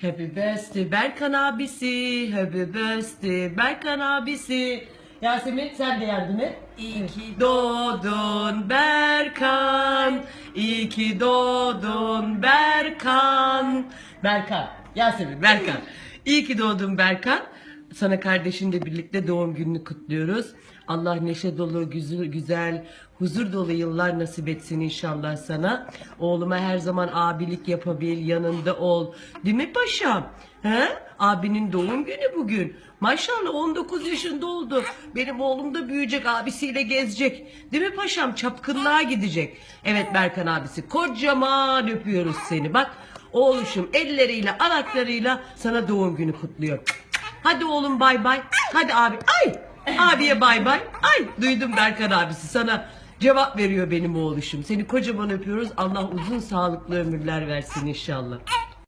Happy birthday Berkan abisi. Happy birthday Berkan abisi. Yasemin sen de yardım et. İyi ki Doğdun Berkan. İyi ki doğdun Berkan. Berkan. Yasemin Berkan. İyi ki doğdun Berkan. Sana kardeşinle birlikte doğum gününü kutluyoruz. Allah neşe dolu, güzel, güzel, huzur dolu yıllar nasip etsin inşallah sana. Oğluma her zaman abilik yapabil, yanında ol. Değil mi paşam? He? Abinin doğum günü bugün. Maşallah 19 yaşında oldu. Benim oğlum da büyüyecek, abisiyle gezecek. Değil mi paşam? Çapkınlığa gidecek. Evet Berkan abisi, kocaman öpüyoruz seni. Bak oğluşum elleriyle, anaklarıyla sana doğum günü kutluyor. Hadi oğlum bay bay. Hadi abi. Ay! Abiye bay bay. Ay! Duydum Berkan abisi sana cevap veriyor benim oğluşum. Seni kocaman öpüyoruz. Allah uzun sağlıklı ömürler versin inşallah.